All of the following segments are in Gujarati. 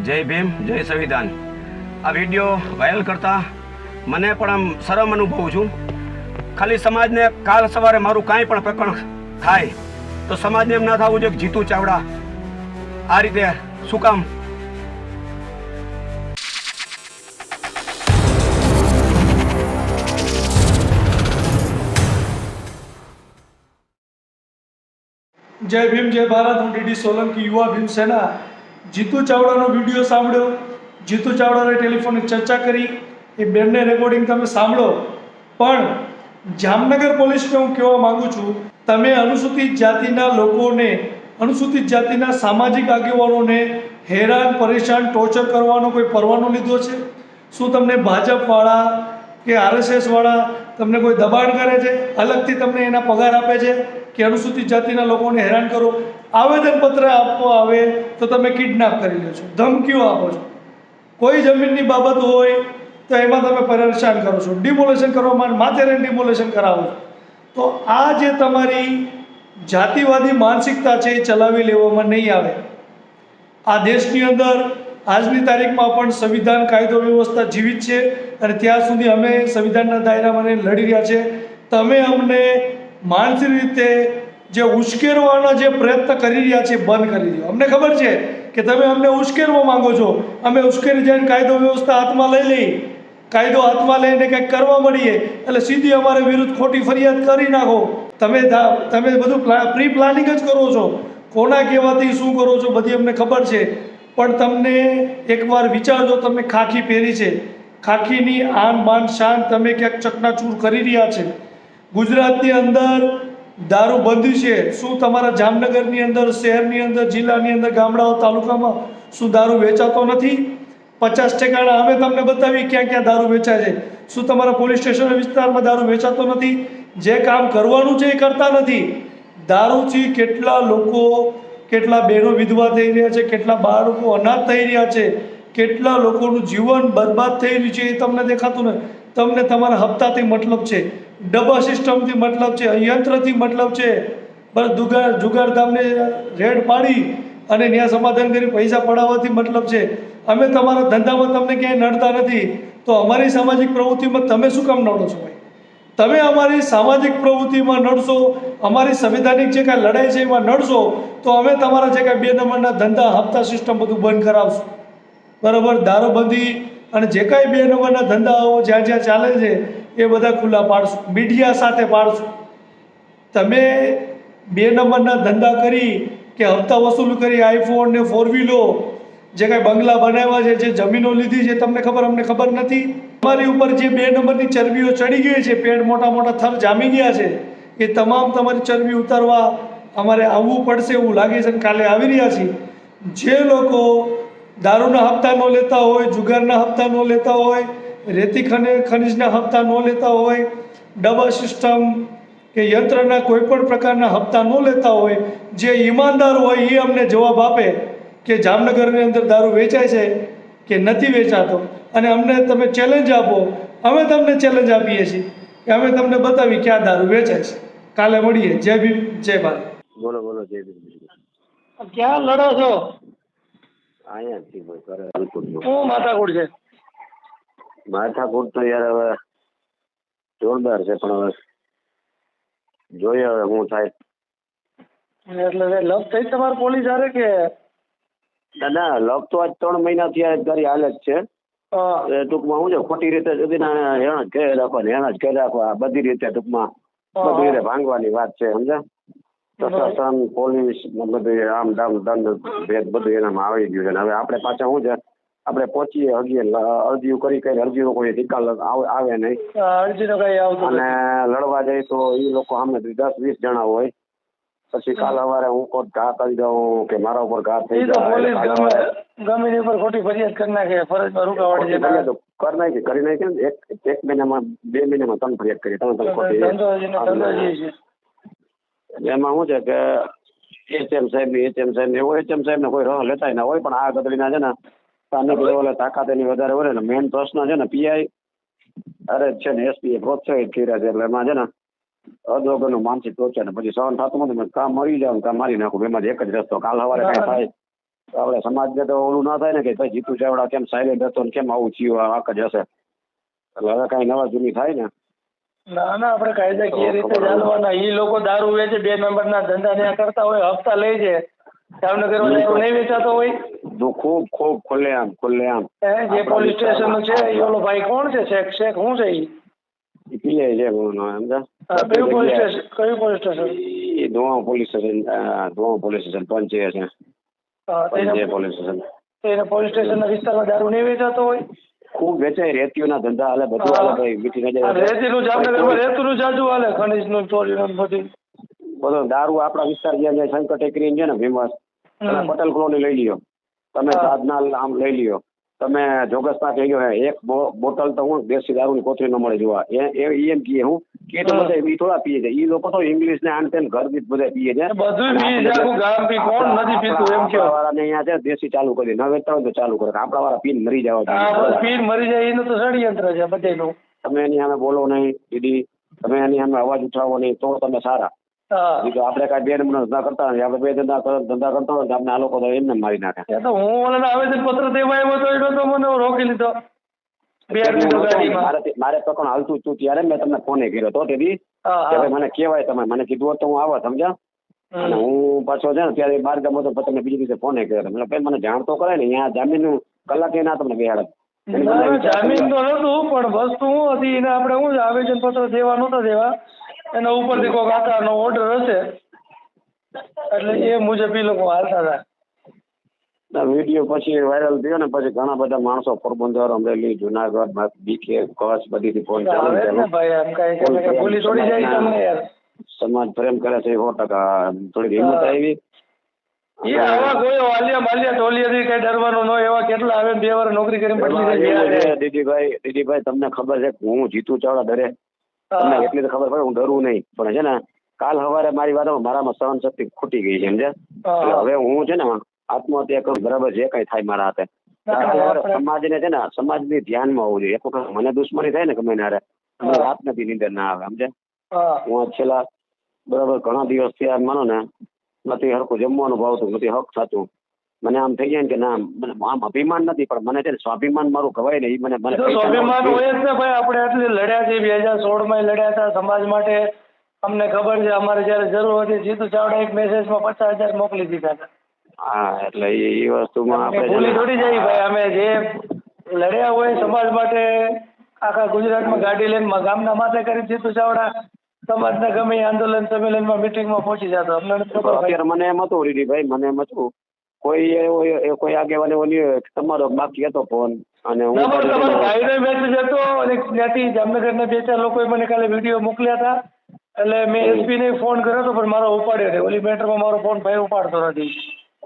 જય ભીમ, જય સંવિધાન. આ વીડિયો વાયરલ કરતા મને પણ આમ શરમ અનુભવું છું. ખાલી સમાજને કાલ સવારે મારું કાંઈ પણ પ્રકરણ થાય તો સમાજને એમ ના થવું જોઈએ જીતુ ચાવડા. આ રીતે શું કામ? જય ભીમ, જય ભારત. હું ડીડી સોલંકી, યુવા ભીમ સેના. જીતુ ચાવડાનો વીડિયો સાંભળ્યો. જીતુ ચાવડાને ટેલિફોનની ચર્ચા કરી. એ બેનને રેકોર્ડિંગ તમે સાંભળો. પણ જામનગર પોલીસને હું કહેવા માગું છું, તમે અનુસૂચિત જાતિના લોકોને, અનુસૂચિત જાતિના સામાજિક આગેવાનોને હેરાન, પરેશાન ટોર્ચર કરવાનો કોઈ પરવાનો લીધો છે? શું તમને ભાજપવાળા કે આરએસએસવાળા તમને કોઈ દબાણ કરે છે? અલગથી તમને એના પગાર આપે છે કે અનુસૂચિત જાતિના લોકોને હેરાન કરો? આવેદનપત્ર આપવા આવે તો તમે કિડનેપ કરી લો છો, ધમકીઓ આપો છો. કોઈ જમીનની બાબત હોય તો એમાં તમે પરેશાન કરો છો. ડિમોલેશન કરવામાં માથે રહીને ડિમોલેશન કરાવો છો. તો આ જે તમારી જાતિવાદી માનસિકતા છે એ ચલાવી લેવામાં નહીં આવે. આ દેશની અંદર આજની તારીખમાં પણ સંવિધાન કાયદો વ્યવસ્થા જીવિત છે અને ત્યાં સુધી અમે સંવિધાનના દાયરામાં લડી રહ્યા છે. તમે અમને માનસિક રીતે જે ઉશ્કેરવાના જે પ્રયત્ન કરી રહ્યા છે, બંધ કરી દો અમને ખબર છે કે તમે અમને ઉશ્કેરવા માંગો છો. અમે ઉશ્કેરી જઈને કાયદો વ્યવસ્થા હાથમાં લઈ લઈ, કાયદો હાથમાં લઈને કંઈક કરવા મળીએ એટલે સીધી અમારે વિરુદ્ધ ખોટી ફરિયાદ કરી નાખો. તમે તમે બધું પ્રી પ્લાનિંગ જ કરો છો. કોના કહેવાથી શું કરો છો બધી અમને ખબર છે. પણ તમને એકવાર વિચારજો તમે ખાખી પહેરી છે. ખાખીની આન બાન શાન તમે ક્યાંક ચકનાચૂર કરી રહ્યા છે. ગુજરાતની અંદર દારૂ બંધ છે. શું તમારા જામનગરની અંદર, શહેરની અંદર, જિલ્લાની અંદર, ગામડાઓ, તાલુકામાં શું દારૂ વેચાતો નથી? પચાસ ટકાના અમે તમને બતાવી ક્યાં ક્યાં દારૂ વેચાય છે. શું તમારા પોલીસ સ્ટેશન વિસ્તારમાં દારૂ વેચાતો નથી? જે કામ કરવાનું છે એ કરતા નથી. દારૂથી કેટલા લોકો, કેટલા બહેનો વિધવા થઈ રહ્યા છે, કેટલા બાળકો અનાથ થઈ રહ્યા છે, કેટલા લોકોનું જીવન બરબાદ થઈ રહ્યું છે એ તમને દેખાતું ને તમને તમારા હપ્તાથી મતલબ છે. ડબ્બા સિસ્ટમથી મતલબ છે, યંત્રથી મતલબ છે, બસ જુગાર જુગારધામને રેડ પાડી અને ત્યાં સમાધાન કરી પૈસા પડાવવાથી મતલબ છે, અમે તમારા ધંધામાં તમને ક્યાંય નડતા નથી, તો અમારી સામાજિક પ્રવૃત્તિમાં તમે શું કામ નડો છો ભાઈ? તમે અમારી સામાજિક પ્રવૃત્તિમાં નડશો, અમારી સંવિધાનિક જે કાંઈ લડાઈ છે એમાં નડશો, તો અમે તમારા જે કાંઈ બે નંબરના ધંધા, હપ્તા સિસ્ટમ બધું બંધ કરાવશું. બરાબર? દારૂબંધી અને જે કાંઈ બે નંબરના ધંધાઓ જ્યાં જ્યાં ચાલે છે એ બધા ખુલ્લા પાડશું. મીડિયા સાથે પાડશું. તમે બે નંબરના ધંધા કરી કે હપ્તા વસૂલ કરી આઈફોન ને ફોર વ્હીલો જે કાંઈ બંગલા બનાવ્યા છે, જે જમીનો લીધી છે, તમને ખબર, અમને ખબર નથી. તમારી ઉપર જે બે નંબરની ચરબીઓ ચડી ગઈ છે, પેટ મોટા મોટા થર જામી ગયા છે, એ તમામ તમારી ચરબી ઉતારવા અમારે આવવું પડશે એવું લાગે છે કાલે આવી રહ્યા છીએ. જે લોકો દારૂના હપ્તા ન લેતા હોય, જુગારના હપ્તા ન લેતા હોય રેતી ખને ખનિજના હપ્તા ન લેતા હોય ડબલ સિસ્ટમ કે યંત્રના કોઈ પણ પ્રકારના હપ્તા ન લેતા હોય જે ઈમાનદાર હોય એ અમને જવાબ આપે કે જામનગરની અંદર દારૂ વેચાય છે કે નથી વેચાતો. અને અમને તમે ચેલેન્જ આપો. અમે તમને ચેલેન્જ આપીએ છીએ કે અમે તમને બતાવી કે આ દારૂ વેચાય છે. કાલે મળીએ. જય ભીમ જય ભારત. બોલો બોલો જય ભીમ. ક્યાં લડો છો? અહીંયા શું માથાકૂટ છે. માથાકૂટ તો યાર હવે જોરદાર છે પણ હવે જોઈએ હવે શું થાય. એટલે લવ થઈ તમારે પોલીસ હારે કે? ના લગ તો આજ ત્રણ મહિના થી તારી હાલ જ છે ટૂંકમાં શું છે ખોટી રીતે સુધી હેણ જ કરી રાખવા હેણ જ કરી રાખવા બધી રીતે ટૂંકમાં બધી રીતે ભાંગવાની વાત છે સમજા પ્રશાસન પોલીસ બધું આમ ધામ દંડ ભેદ બધું એનામાં આવી ગયું છે. હવે આપણે પાછા શું છે? આપણે પહોંચીએ હજી અરજીઓ કરી કરી અરજીનો કોઈ નિકાલ આવે નહીં. અરજીનો કઈ આવતો અને લડવા જાય તો એ લોકો સામે દસ વીસ જણા હોય. પછી કાલ સવારે હું કોઈક ઘા કરી દઉં કે મારા ઉપર ઘા થઈ જાય ગમે ગમે ખોટી ફરિયાદ કરી નાખે ફરજમાં રૂકાવટ છે કરી નાખી કરી નાખી ને એક એક મહિનામાં બે મહિનામાં ત્રણ ફરિયાદ કરી ત્રણ ત્રણ ખોટી એમાં શું છે કે એચએમ સાહેબ એચએમ સાહેબ એવો એચએમ સાહેબ ને કોઈ રહ લેતા ના હોય પણ આ ગદડીના છે ને સ્થાનિક લેવલે તાકાત એની વધારે હોય ને મેઇન પ્રશ્ન છે ને પીઆઈ અરે છે ને એસપી પ્રોત્સાહિત કર્યા છે એટલે એમાં છે ને અધોગરનું માનસિક ટોર્ચર ને પછી સહન થતું નથી કામ મરી જાવ કામ મારી નાખું એમાં એક જ રસ્તો કાલ સવારે કઈ થાય તો આપણે સમાજને તો ઓલું ના થાય ને કે ભાઈ જીતુ ચાવડા કેમ સાયલેન્ટ હતો ને કેમ આવું થયું આ વાક જ હશે. એટલે હવે કઈ નવા જૂની થાય ને. ના ના આપણે કાયદાકીય રીતે ચાલવાના. એ લોકો દારૂ વેચે બે નંબરના ધંધા ત્યાં કરતા હોય હપ્તા લઈ છે. જામનગરમાં દારૂ નહીં વેચાતો હોય? તો ખૂબ ખૂબ ખુલ્લેઆમ ખુલ્લેઆમ આમ. જે પોલીસ સ્ટેશન છે એ ઓલો ભાઈ કોણ છે? શેખ શેખ શું છે એ ઈ પીએ છે એમનો, સમજ્યા? હા, કયું પોલીસ સ્ટેશન કયું પોલીસ સ્ટેશન? એ ધોવા પોલીસ સ્ટેશન ધોવા પોલીસ સ્ટેશન પંચે છે. હા પંચે પોલીસ સ્ટેશન. તેને પોલીસ સ્ટેશનના વિસ્તારમાં દારૂ નહીં વેચાતો હોય? ખૂબ વેચાય રેતીઓના ધંધા હાલે બધું હાલે ભાઈ મીઠી નજર રેતીનું જામનગરમાં રેતીનું જાજુ હાલે ખનીજનું ચોરીનું બધું. બધો દારૂ આપણા વિસ્તાર જ્યાં જ્યાં શંકર ટેકરી છે ને ફેમસ તમે પટેલ કોલોની લઈ લ્યો. તમે સાધના આમ લઈ લ્યો. તમે જોગસના થઈ ગયો એક બોટલ તો હું દેશી દારૂની કોથળી ન મળે જોવા. એ એમ કીએ હું કે તો બધા એ થોડા પીએ છે. એ લોકો તો ઇંગ્લિશ ને આન તેન ઘર દીઠ બધા પીએ છે. બધું કોણ નથી પીતું એમ કહો. વાળાને અહીંયા છે દેશી ચાલુ કરી ન વેચતા હોય તો ચાલુ કરે. આપણા વાળા પીન મરી જવા પીર મરી જાય એનું તો ષડયંત્ર છે બધાનું. તમે એની સામે બોલો નહીં દીદી તમે એની સામે અવાજ ઉઠાવો નહીં તો તમે સારા. આપણે કઈ બે ધંધા કરતા નથી આપણે બે ધંધા ધંધા કરતા હોય આપણે આ લોકો તો એમને મારી નાખે. તો હું ઓલા આવેદન પત્ર દેવા આવ્યો તો એનો તો મને રોકી લીધો. મારે પણ હાલતું જ ત્યારે મેં તમને ફોન કર્યો તો તેથી. મને કેવાય તમે મને કીધું હોત તો હું આવા સમજ્યા? અને હું પાછો છે ને ત્યારે બાર ગામ હતો તમને બીજી રીતે ફોન કર્યો એટલે ભાઈ મને જાણ તો કરે ને અહીંયા જામીનનું કલાકે ના તમને બેહાડે. ના, જામીન તો નતું પણ વસ્તુ હું હતી એને આપણે હું આવેદન પત્ર દેવા નહોતા દેવા. એના ઉપરથી કોઈક આકારનો ઓર્ડર હશે. એટલે એ મુજબ એ લોકો હાલતા હતા. વીડિયો પછી વાયરલ થયો ને પછી ઘણા બધા માણસો પોરબંદર અમરેલી જુનાગઢ બીકે કચ્છ બધી ફોન સમાજ પ્રેમ કરે છે સો ટકા થોડી હિંમત આવી. દીદીભાઈ તમને ખબર છે હું જીતું ચાવડા ડરે તમને એટલી તો ખબર પડે હું ડરું નહીં. પણ છે ને કાલ સવારે મારી વાતમાં મારામાં સહન શક્તિ ખૂટી ગઈ છે સમજે એટલે હવે હું છે ને આત્મહત્યા કરું બરાબર જે કઈ થાય મારા હાથે. સમાજ સમાજને છે ને સમાજની ધ્યાનમાં હોવું જોઈએ. એક વખત મને દુશ્મની થાય ને ગમે નારે રાત નથી નીંદર ના આવે સમજે હા. હું છેલ્લા બરાબર ઘણા દિવસ થયા માનો ને નથી હરખું જમવાનું ભાવતું નથી હક થતું મને આમ થઈ જાય કે ના મને આમ અભિમાન નથી પણ મને છે સ્વાભિમાન મારું ખવાય ને એ મને મને સ્વાભિમાન હોય જ ને ભાઈ આપણે આટલી લડ્યા છે બે હજાર સોળમાં લડ્યા હતા સમાજ માટે અમને ખબર છે અમારે જયારે જરૂર હતી જીતુ ચાવડા એક મેસેજમાં પચાસ હજાર મોકલી દીધા હતા. હા એટલે એ વસ્તુમાં આપણે ભૂલી થોડી જાય ભાઈ અમે જે લડ્યા હોય સમાજ માટે આખા ગુજરાતમાં ગાડી લઈને ગામના માથે કરી જીતુ ચાવડા સમાજના ગમે આંદોલન સંમેલનમાં મિટિંગમાં પહોંચી જતો. અમને ખબર અત્યારે મને એમ હતું રીડીભાઈ મને એમ હતું કોઈ એવો કોઈ આગેવાન એવો નહીં હોય તમારો બાકી હતો ફોન અને હું ભાઈનો મેસેજ હતો અને ત્યાંથી જામનગરના બે ચાર લોકોએ મને કાલે વીડિયો મોકલ્યા હતા. એટલે મેં એસપી ને ફોન કર્યો હતો પણ મારો ઉપાડ્યો નહીં. ઓલી મેટરમાં મારો ફોન ભાઈ ઉપાડતો નથી.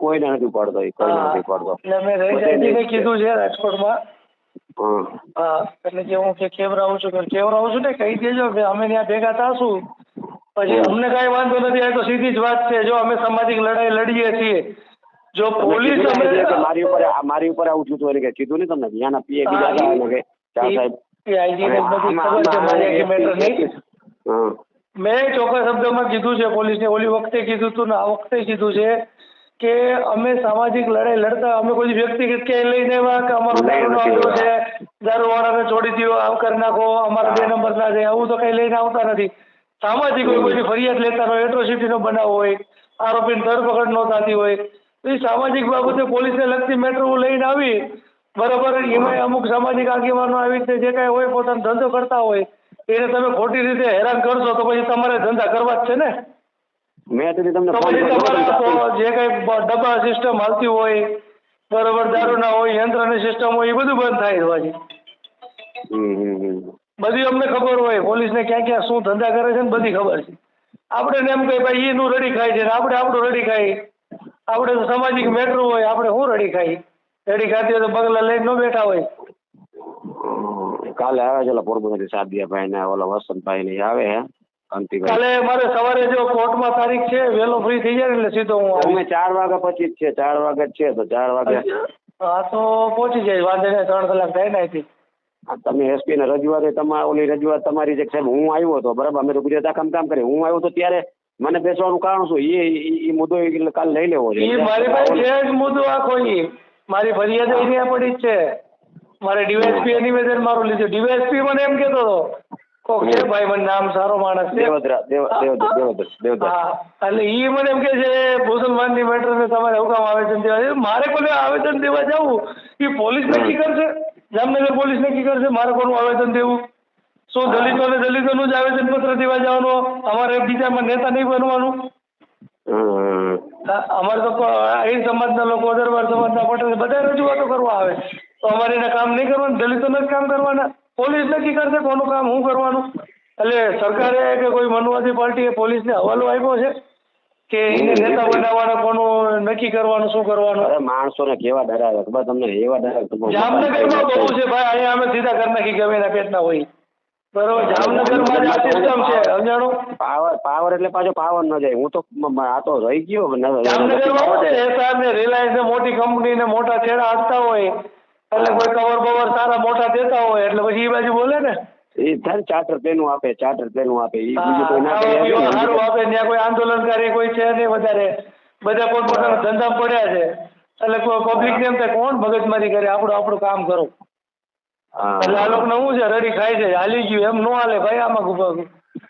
કોઈને નથી ઉપાડતો કોઈ નથી ઉપાડતો. એટલે મેં રહીજાજીને કીધું છે રાજકોટમાં. હા. હા એટલે કે હું કે કેવરાવું છું? કેમ રહું છું ને કહી દેજો કે અમે ત્યાં ભેગા થાશું. પછી અમને કાંઈ વાંધો નથી આ તો સીધી જ વાત છે. જો અમે સામાજિક લડાઈ લડીએ છીએ જો પોલીસ ને મારી ઉપર મારી ઉપર આવું થયું હતું કે કીધું નહીં તમને. ત્યાંના પીએ બીજા કે સાહેબ. મેં ચોખ્ખા શબ્દોમાં કીધું છે પોલીસને ઓલી વખતે કીધું હતું ને આ વખતે કીધું છે કે અમે સામાજિક લડાઈ લડતા અમે કોઈ વ્યક્તિગત ક્યાંય લઈને દેવા કે અમારો લઈ દારૂનો આવ્યા. છે દારૂવાળાને છોડી દો આમ કરી નાખો અમારા બે નંબર ના છે આવું તો કઈ લઈને આવતા નથી. સામાજિક કોઈ કોઈ ફરિયાદ લેતા હોય એટ્રોસિટીનો બનાવ હોય આરોપીની ધરપકડ ન થતી હોય એ સામાજિક બાબતે પોલીસને લગતી મેટરો લઈને આવી બરાબર એમાં અમુક સામાજિક આગેવાનો આવી રીતે જે કાંઈ હોય પોતાનો ધંધો કરતા હોય એને તમે ખોટી રીતે હેરાન કરશો તો પછી તમારે ધંધા કરવા જ છે ને? મેં તેથી તમને ને જે કઈ ડબ્બા સિસ્ટમ હાલતી હોય બરોબર દારૂના હોય યંત્રની સિસ્ટમ હોય એ બધું બંધ થાય હોવાથી બધી અમને ખબર હોય પોલીસને ક્યાં ક્યાં શું ધંધા કરે છે ને બધી ખબર છે. આપણે ને એમ કઈ ભાઈ એનું રડી ખાય છે ને આપણે આપણું રડી ખાઈ આપણે તો સામાજિક મેટરું હોય આપણે શું રડી ખાઈ? રડી ખાતી હોય તો બગલા લઈને ન બેઠા હોય. કાલે આવે છે ઓલા પોરબંદરથી સાદિયાભાઈ ને ઓલા વસંતભાઈ ને આવે હે કાલે મારે સવારે જો કોર્ટમાં તારીખ છે વહેલો ફ્રી થઈ જાય એટલે સીધો હું અમે ચાર વાગ્યા પછી જ છે ચાર વાગ્યા છે તો ચાર વાગ્યા હા તો પહોંચી જાય વાંધો નહીં ત્રણ કલાક થાય ને અહીંથી. તમે એસપી ને રજૂઆત તમારી ઓલી રજૂઆત તમારી જે સાહેબ હું આવ્યો હતો બરાબર અમે તો ગુજરાત આખામ કામ કરી હું આવ્યો તો ત્યારે મને બેસવાનું કારણ શું? એ એ મુદ્દો એટલે કાલ લઈ લેવો છે. એ મારી પાસે છે જ મુદ્દો આખો ઈ. મારી ફરિયાદ અહીંયા પડી જ છે. મારે ડીવાયએસપી નિવેદન મારું લીધું. ડીવાયએસપી મને એમ કહેતો હતો કોક ભાઈ મને નામ સારો માણસ છે. દેવદ્રા દેવ દેવદ્રા દેવદ્રા દેવદ્રા. હા. એટલે ઈ મને એમ કે છે મુસલમાનની મેટરને તમારે હું કામ આવેદન દેવા મારે કોને આવેદન દેવા જવું? એ પોલીસ નક્કી કરશે? જામનગર પોલીસ નક્કી કરશે મારે કોનું આવેદન દેવું? શું દલિતોને દલિતોનું જ આવેદન પત્ર દેવા જવાનું? અમારે બીજામાં નેતા નહીં બનવાનું. અમારે તો અહીં સમાજના લોકો અદરવાર સમાજના પટેલ બધા રજૂઆતો કરવા આવે. તો અમારે એને કામ નહીં કરવાનું દલિતોને જ કામ કરવાના. પોલીસ નક્કી કરશે કોનું કામ હું કરવાનું. એટલે સરકારે કે કોઈ મનુવાદી પાર્ટીએ પોલીસને હવાલો આપ્યો છે કે એને નેતા બનાવવાના કોનું નક્કી કરવાનું શું કરવાનું? અરે માણસોને કેવા ડરાવે? ખબર તમને એવા ડરાવે? જામનગરમાં બહુ છે ભાઈ અહીંયા અમે સીધા ઘર નાખી ગમે એના પેટના હોય. પાવર એટલે પાછો પાવર ન જાય હું તો આ તો રહી ગયો રિલાયન્સ ને મોટી કંપની ને મોટા છેડા આપતા હોય એટલે કોઈ કવર બવર સારા મોટા દેતા હોય એટલે પછી એ બાજુ બોલે ને એ થાય ચાર્ટર પેનું આપે ચાર્ટર પેનું આપે એ બીજું કોઈ ના સારું આપે ત્યાં કોઈ આંદોલનકારી કોઈ છે નહીં વધારે બધા પોતપોતાના ધંધા પડ્યા છે એટલે કોઈ પબ્લિક ને એમ કોણ મગજમારી કરે આપણું આપણું કામ કરો. એટલે આ લોકો શું છે રડી ખાય છે હાલી ગયું એમ નો હાલે ભાઈ આમાં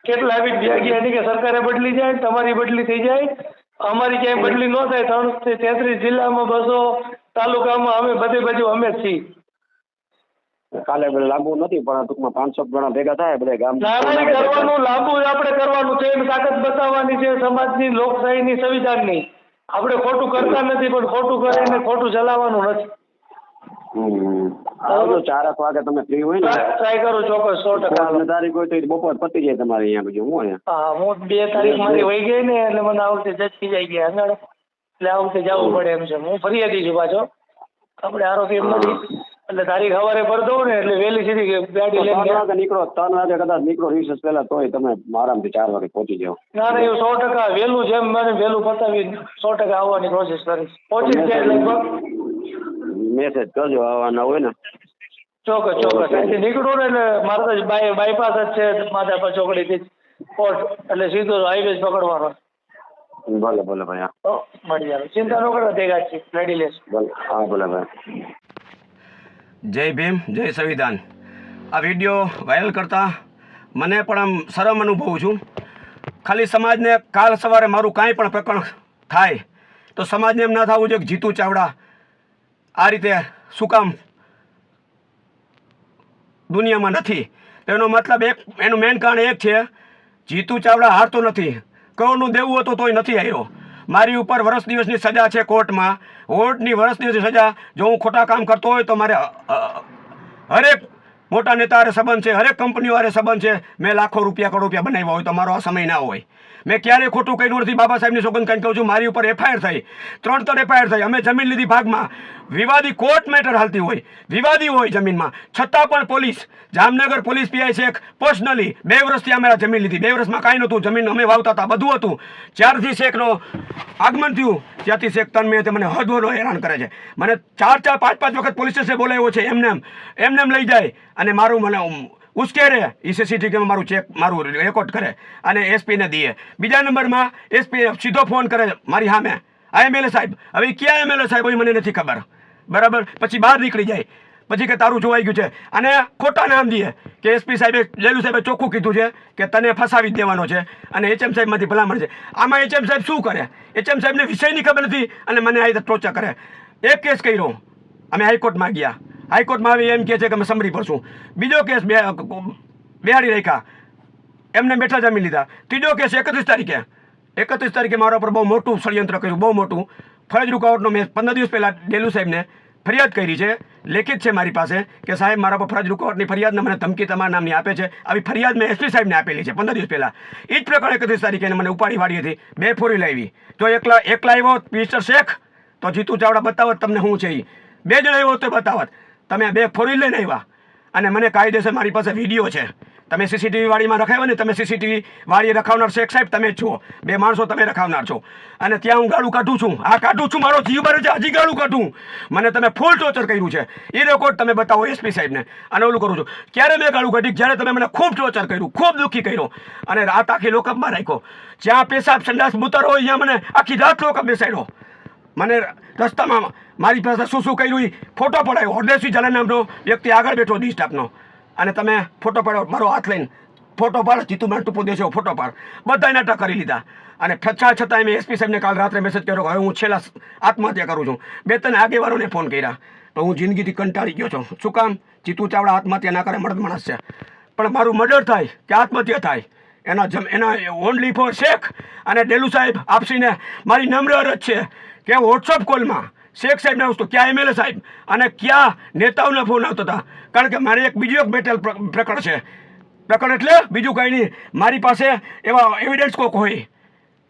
કેટલા આવી ગયા નહીં કે સરકારે બદલી જાય તમારી બદલી થઈ જાય અમારી ક્યાંય બદલી ન થાય ત્રણ તેત્રીસ જિલ્લામાં બસો તાલુકામાં અમે બધે બાજુ અમે જ છીએ. કાલે લાંબુ નથી પણ ટૂંકમાં પાંચસો ગણા ભેગા થાય બધા ગામ કરવાનું લાંબુ આપણે કરવાનું છે એની તાકાત બતાવવાની છે સમાજની લોકશાહીની સંવિધાનની. આપણે ખોટું કરતા નથી પણ ખોટું કરીને ખોટું ચલાવવાનું નથી. હમ. ચાર ચારક વાગે તમે ફ્રી હોય ને. ટ્રાય કરું ચોક્કસ સો ટકા. તારીખ હોય તો બપોર પતી જાય તમારે અહીંયા બીજું હું અહીંયા. હા બે તારીખ મારી વહી ગઈ ને એટલે મને આ વખતે જચકી જાય ગયા હંગાડો એટલે આ વખતે જવું પડે એમ છે. હું ફરિયાદી છું પાછો. આપણે આરોપી એમ નથી. એટલે તારીખ સવારે પર દઉં ને એટલે વહેલી સીધી ગાડી લઈને વાગે નીકળો ત્રણ વાગે કદાચ નીકળો રિસર્ચ પહેલા તોય તમે આરામથી ચાર વાગે પહોંચી જાઓ. ના ના એવું સો ટકા વહેલું જેમ મને વહેલું પતાવી સો ટકા આવવાની કોશિશ કરીશ પહોંચી જાય લગભગ. મેસેજ કરજો આવવાના હોય ને. ચોક્કસ ચોક્કસ. અહીંથી નીકળું ને એટલે મારે તો બાય બાયપાસ જ છે માધાપર ચોકડીથી પોર્ટ એટલે સીધો હાઈવે જ પકડવાનો. ભલે ભલે ભાઈ હા. મળી આવે. ચિંતા ન કરો ભેગા છીએ. લેશું ભલે હા ભલે ભાઈ. જય ભીમ, જય સંવિધાન. આ વીડિયો વાયરલ કરતા મને પણ આમ શરમ અનુભવું છું. ખાલી સમાજને કાલ સવારે મારું કાંઈ પણ પ્રકરણ થાય તો સમાજને એમ ના થવું જોઈએ કે જીતુ ચાવડા આ રીતે શું કામ દુનિયામાં નથી. એનો મતલબ એક, એનું મેન કારણ એક છે, જીતુ ચાવડા હારતો નથી. કરોડનું દેવું હતું તોય નથી આવ્યો. મારી ઉપર વર્ષ દિવસની સજા છે કોર્ટમાં. કોર્ટની વર્ષ દિવસની સજા. જો હું ખોટા કામ કરતો હોય તો મારે હરેક મોટા નેતા હારે સંબંધ છે, હરેક કંપનીઓ હારે સંબંધ છે. મેં લાખો રૂપિયા કરોડ રૂપિયા બનાવ્યા હોય તો મારો આ સમય ના હોય. મેં ક્યારેય ખોટું કહ્યું નથી, બાબા સાહેબની સોગંદ કરીને કહું છું, મારી ઉપર એફઆઈઆર થઈ. ત્રણ ત્રણ એફઆઈઆર થઈ. અમે જમીન લીધી ભાગમાં. વિવાદી કોર્ટ મેટર હાલતી હોય. વિવાદી હોય જમીનમાં. છતાં પણ police, Jamnagar police PI Sheikh, personally બે વર્ષથી અમે જમીન લીધી. બે વર્ષમાં કાંઈ નહોતું. જમીન અમે વાવતા હતા, બધું હતું. ચારથી શેખનો આગમન થયું ત્યાંથી શેખ તન મેં મને હદવનો હેરાન કરે છે. મને ચાર ચાર પાંચ પાંચ વખત પોલીસ સ્ટેશન બોલાવ્યો છે, એમને એમ એમને એમ લઈ જાય અને મારું મને ઉશ્કેરે ઈસીસીટી સીસીટીવીમાં મારું ચેક મારું રેકોર્ડ કરે. અને એસપીને દઈએ. બીજા નંબરમાં એસપી સીધો ફોન કરે. મારી સામે. આ એમએલએ સાહેબ. હવે ક્યાં એમએલએ સાહેબ હોય મને નથી ખબર. બરાબર? પછી બહાર નીકળી જાય. પછી કે તારું જોવાઈ ગયું છે. અને ખોટા નામ દઈએ. કે એસપી સાહેબે, લેલુ સાહેબે ચોખ્ખું કીધું છે કે તને ફસાવી દેવાનો છે અને એચએમ સાહેબમાંથી ભલામણ છે. આમાં એચએમ સાહેબ શું કરે? એચએમ સાહેબને વિષયની ખબર નથી અને મને આ રીતે ટોચર કરે. એક કેસ કર્યો. અમે હાઈકોર્ટમાં ગયા. હાઈકોર્ટમાં આવી એમ કહે છે કે અમે સમરી પડશું. બીજો કેસ બે બેહાડી રાખ્યા. એમને બેઠા જમી લીધા. ત્રીજો કેસ એકત્રીસ તારીખે. એકત્રીસ તારીખે મારા પર બહુ મોટું ષડયંત્ર કર્યું, બહુ મોટું. ફરજ રૂકાવટનો મેં પંદર દિવસ પહેલાં ડેલુ સાહેબને ફરિયાદ કરી છે. લેખિત છે મારી પાસે કે સાહેબ, મારા પર ફરજ રૂકાવટની ફરિયાદને મને ધમકી તમારા નામની આપે છે. આવી ફરિયાદ મેં એસપી સાહેબને આપેલી છે પંદર દિવસ પહેલાં. એ જ પ્રકારે એકત્રીસ તારીખે મને ઉપાડી વાળી હતી. બે ફોરી લાવી. જો એકલા એકલા આવ્યો, મિસ્ટર શેખ? તો જીતુ ચાવડા બતાવત તમને શું છે એ બે જણ આવ્યો તો બતાવત. તમે બે ફોરી લઈને આવ્યા. અને મને કાયદેસર મારી પાસે વીડિયો છે. તમે સીસીટીવી વાળીમાં રખાવ્યા ને તમે સીસીટીવી વાળી રખાવનાર શેખ સાહેબ, તમે છો. બે માણસો તમે રખાવનાર છો. અને ત્યાં હું ગાળું કાઢું છું. આ કાઢું છું, મારો જીવ ભરે છે, હજી ગાળું કાઢું. મને તમે ફૂલ ટોર્ચર કર્યું છે. એ રેકોર્ડ તમે બતાવો એસપી સાહેબને. અને ઓલું કરું છું. ક્યારે મેં ગાળું કાઢી? જ્યારે તમે મને ખૂબ ટોર્ચર કર્યું, ખૂબ દુઃખી કર્યો. અને રાત આખી લોકઅપમાં રાખ્યો. જ્યાં પેશાબ સંડાસ મૂતર હોય, ત્યાં મને આખી રાત લોકઅપ બેસાડ્યો. મને રસ્તામાં મારી પાસે શું શું કર્યું એ ફોટો પડાયો. ઓર્ડેસી જલા નામનો વ્યક્તિ આગળ બેઠો ડી સ્ટાફનો. અને તમે ફોટો પડો, મારો હાથ લઈને. ફોટો પાડ, જીતુ મેં ટૂંપો દેશો ફોટો પાડ. બધા નાટક કરી લીધા. અને છતાં છતાં મેં એસપી સાહેબને કાલ રાત્રે મેસેજ કર્યો કે હવે હું છેલ્લા આત્મહત્યા કરું છું. બે ત્રણ આગેવાનોને ફોન કર્યા. તો હું જિંદગીથી કંટાળી ગયો છું. શું કામ? જીતુ ચાવડા આત્મહત્યા ના કરે, મર્દ માણસ છે. પણ મારું મર્ડર થાય કે આત્મહત્યા થાય? એના જમ, એના ઓનલી ફોર શેખ અને ડેલુ સાહેબ આપસીને મારી નમ્ર અરજ છે કે વોટ્સઅપ કોલમાં શેખ સાહેબને આવતો ક્યાં એમએલએ સાહેબ અને ક્યાં નેતાઓને ફોન આવતા હતા. કારણ કે મારે એક બીજું એક બેટલ પ્રકરણ છે. પ્રકરણ એટલે બીજું કાંઈ નહીં. મારી પાસે એવા એવિડન્સ કોક હોય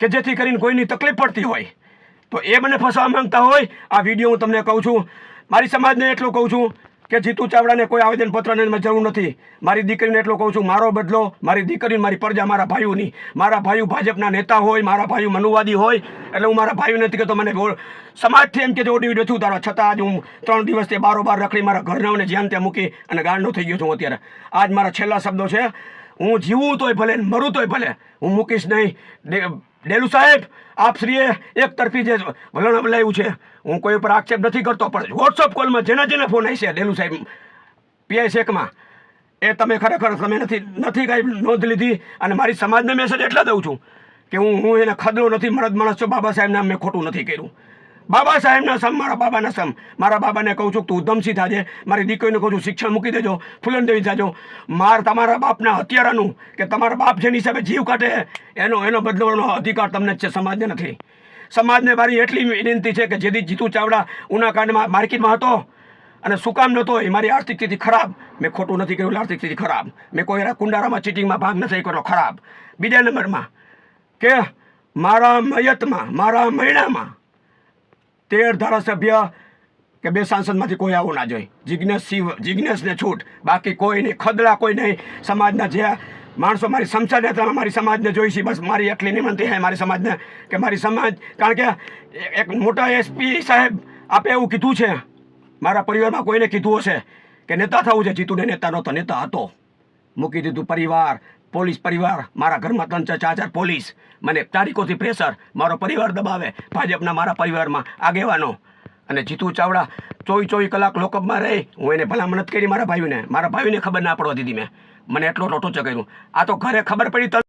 કે જેથી કરીને કોઈની તકલીફ પડતી હોય. તો એ મને ફસાવા માંગતા હોય. આ વીડિયો હું તમને કહું છું. મારી સમાજને એટલું કહું છું કે જીતુ ચાવડાને કોઈ આવેદનપત્રની જરૂર નથી. મારી દીકરીને એટલું કહું છું, મારો બદલો, મારી દીકરી, મારી પ્રજા, મારા ભાઈઓની. મારા ભાઈઓ ભાજપના નેતા હોય, મારા ભાઈઓ મનુવાદી હોય, એટલે હું મારા ભાઈઓ નથી કહેતો, મને સમાજથી એમ કે ઓડી નથી ઉતારો છતાં આજ હું ત્રણ દિવસથી બારોબાર રખડી મારા ઘરનાઓને જ્યાં ત્યાં મૂકી અને ગાંડો થઈ ગયો છું અત્યારે. આજ મારા છેલ્લા શબ્દો છે. હું જીવું તોય ભલે મરું તોય ભલે. હું મૂકીશ નહીં. ડેલુ સાહેબ, આપ શ્રીએ એક તરફી જે વલણ અપનાવ્યું છે, હું કોઈ ઉપર આક્ષેપ નથી કરતો, પણ વોટ્સઅપ કોલમાં જેના જેના ફોન આવી છે ડેલુ સાહેબ, પીઆઈ શેકમાં એ તમે ખરેખર તમે નથી નથી કાંઈ નોંધ લીધી અને મારી સમાજને મેસેજ એટલા દઉં છું કે હું હું એને ખદલો નથી, મરદ માણસ છું, બાબા સાહેબના મેં ખોટું નથી કર્યું. બાબા સાહેબના સમ, મારા બાબાના સમ. મારા બાબાને કહું છું તું ઉધમસી થાજે. મારી દીકરીને કહું છું, શિક્ષણ મૂકી દેજો ફૂલન દેવી થાજો. માર તમારા બાપના હત્યારાનું કે તમારા બાપ જેની હિસાબે જીવ કાઢે, એનો એનો બદલવાનો અધિકાર તમને જ છે, સમાજને નથી. સમાજને મારી એટલી વિનંતી છે કે જેથી જીતુ ચાવડા ઉનાકાંડમાં માર્કેટમાં હતો અને શું કામ નહોતો, એ મારી આર્થિક સ્થિતિ ખરાબ. મેં ખોટું નથી કર્યું, આર્થિક સ્થિતિ ખરાબ. મેં કોઈ કુંડારામાં ચીટિંગમાં ભાગ નથી કર્યો, ખરાબ. બીજા નંબરમાં કે મારા મયતમાં, મારા મહિનામાં તેર ધારાસભ્ય કે બે સાંસદમાંથી કોઈ આવું ના જોઈએ જિજ્ઞેશ શિવ જિજ્ઞેશને છૂટ. બાકી કોઈ નહીં. ખદડા કોઈ નહીં. સમાજના જે માણસો મારી સમસા યાત્રામાં મારી સમાજને જોઈ છે. બસ મારી એટલી નિમંત્રી છે મારી સમાજને. કે મારી સમાજ, કારણ કે એક મોટા એસપી સાહેબ આપે એવું કીધું છે. મારા પરિવારમાં કોઈને કીધું હશે કે નેતા થવું છે. જીતુને નેતા નહોતો નેતા હતો. મૂકી દીધું પરિવાર. પોલીસ પરિવાર, મારા ઘરમાં ત્રણ ચાર પોલીસ. મને તારીખોથી પ્રેશર, મારો પરિવાર દબાવે. ભાજપના મારા પરિવારમાં આગેવાનો. અને જીતુ ચાવડા ચોવીસ ચોવીસ કલાક લોકઅપમાં રહી. હું એને ભલામણ કરી મારા ભાઈઓને. મારા ભાઈઓને ખબર ના પડવા દીધી મેં. મને એટલો ટોટો કર્યું. આ તો ઘરે ખબર પડી